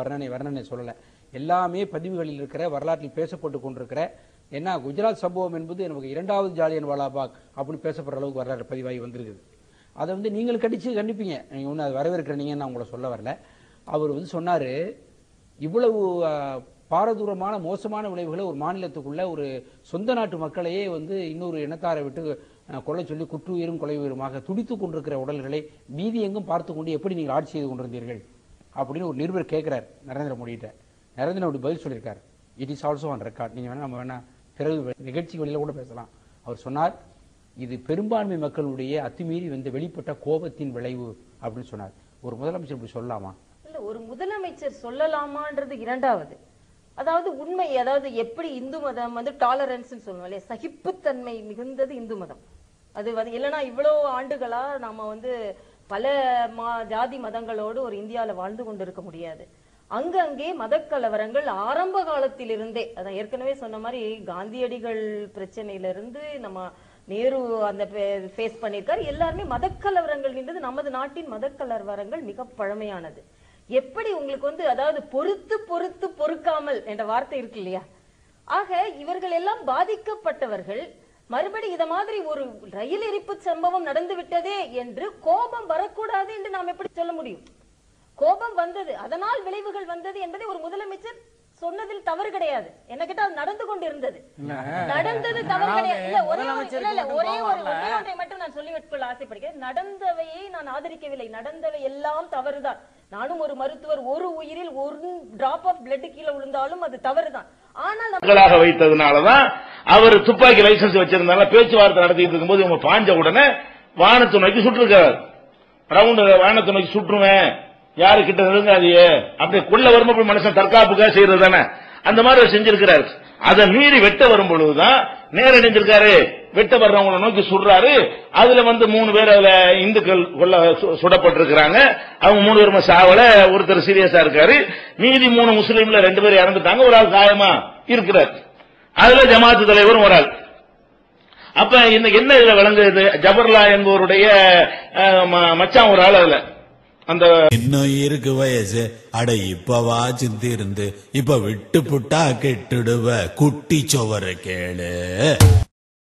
வர்ணனை வர்ணனை சொல்லல. எல்லாமே பதிவுகளில் இருக்கிற வரலாற்றில் பேசப்பட்டு கொண்டிருக்கிற ஏன்னா குஜராத் சம்பவம் என்பது நமக்கு இரண்டாவது ஜாலியன் வாலாபாக் அப்படின்னு பேசப்படுற அளவுக்கு வரலாறு பதிவாகி வந்திருக்குது. அதை வந்து நீங்கள் கடிச்சு கண்டிப்பீங்க. நீங்க ஒன்று அது வரவேற்கிறீங்கன்னு நான் உங்களை சொல்ல வரல. அவர் வந்து சொன்னார் இவ்வளவு பாரதூரமான மோசமான விளைவுகளை ஒரு மாநிலத்துக்குள்ள ஒரு சொந்த நாட்டு மக்களையே வந்து இன்னொரு இனத்தாரை விட்டு கொலை சொல்லி குற்றுயிரும் கொலை உயிருமாக துடித்துக் கொண்டிருக்கிற உடல்களை மீதி எங்கும் பார்த்து கொண்டு எப்படி நீங்கள் ஆட்சி செய்து கொண்டிருந்தீர்கள்? அப்படின்னு ஒரு நிருபர் கேட்கிறார் நரேந்திர மோடிகிட்ட. நரேந்திர மோடி பதில் சொல்லியிருக்கார். It is also on record நீங்க வேணா நம்ம வேணா பிறகு நிகழ்ச்சி வழியில் கூட பேசலாம். அவர் சொன்னார் இது பெரும்பான்மை மக்களுடைய அத்துமீறி வந்து வெளிப்பட்ட கோபத்தின் விளைவு அப்படின்னு சொன்னார். ஒரு முதலமைச்சர் இப்படி சொல்லலாமா? இல்ல ஒரு முதலமைச்சர் சொல்லலாமான்றது இரண்டாவது. அதாவது உண்மை அதாவது எப்படி இந்து மதம் வந்து டாலரன்ஸ் சொல்லுவோம் இல்லையா? சகிப்புத்தன்மை மிகுந்தது இந்து மதம். அது வந்து இல்லைன்னா இவ்வளவு ஆண்டுகளா நாம வந்து பல மா ஜாதி மதங்களோடு ஒரு இந்தியாவில் வாழ்ந்து கொண்டிருக்க முடியாது. அங்கங்கே மதக்கலவரங்கள் ஆரம்ப காலத்திலிருந்தே அதான் ஏற்கனவே சொன்ன மாதிரி காந்தியடிகள் பிரச்சனையிலிருந்து நம்ம நேரு அந்த ஃபேஸ் பண்ணியிருக்காரு. எல்லாருமே மதக்கலவரங்கள்ன்றது நமது நாட்டின் மதக்கலவரங்கள் மிக பழமையானது. எப்படி உங்களுக்கு வந்து அதாவது பொறுத்து பொறுத்து பொறுக்காமல் என்ற வார்த்தை இருக்கு இல்லையா? ஆக இவர்கள் எல்லாம் பாதிக்கப்பட்டவர்கள். மறுபடி இத மாதிரி ஒரு ரயில் எரிப்பு சம்பவம் நடந்து விட்டதே என்று கோபம் வரக்கூடாது என்று நாம் எப்படி சொல்ல முடியும்? கோபம் வந்தது அதனால் விளைவுகள் வந்தது என்பதை ஒரு முதலமைச்சர் சொன்னதில் தவறு கிடையாது. என்ன கேட்டா அது நடந்து கொண்டிருந்தது. நடந்தது தவறு கிடையாது. இல்ல ஒரே ஒரு- இல்ல, ஒரே ஒரு ஒரே ஒன்றை மட்டும் நான் சொல்லி கொள்ள ஆசைப்படுகிறேன். நடந்தவையை நான் ஆதரிக்கவில்லை. நடந்தவை எல்லாம் தவறுதான். நானும் ஒரு மருத்துவர் ஒரு உயிரில் ஒரு டிராப் ஆஃப் பிளட் கீழே விழுந்தாலும் அது தவறுதான். ஆனால் வைத்ததுனாலதான் அவர் துப்பாக்கி லைசன்ஸ் வச்சிருந்தால பேச்சுவார்த்தை நடத்திட்டு இருக்கும்போது இவங்க பாஞ்ச உடனே வானத்தை நோக்கி சுட்டிருக்காரு. ரவுண்ட் வானத்தை நோக்கி சுட்டுருவேன். யாரு கிட்ட நெருங்காதியே அப்படி கொள்ள வரும்போது போய் மனுஷன் தற்காப்புக்காக செய்யறது தானே. அந்த மாதிரி அவர் செஞ்சிருக்கிறார். அதை மீறி வெட்ட வரும் பொழுதுதான் நேரடைஞ்சிருக்காரு வெட்ட வர்றவங்களை நோக்கி சுடுறாரு. அதுல வந்து மூணு பேர் அதுல இந்துக்கள் கொல்ல சு- சுடப்பட்டிருக்கிறாங்க. அவங்க மூணு பேருமே சாவல. ஒருத்தர் சீரியஸா இருக்காரு. மீதி மூணு முஸ்லீம்ல ரெண்டு பேர் இறந்துட்டாங்க. ஒரு ஆள் காயமா இருக்கிறார். அதுல ஜமாத்து தலைவரும் ஒரு ஆள். அப்ப இன்னைக்கு என்ன இதுல விளங்குது? ஜபர்லா என்பவருடைய அஹ், ம- மச்சான் ஒரு ஆள் அதுல. அந்த இன்னும் இருக்கு வயசு. அட சிந்தி இருந்து இப்ப விட்டு புட்டா கெட்டுடுவ. குட்டி சோவர கேளு.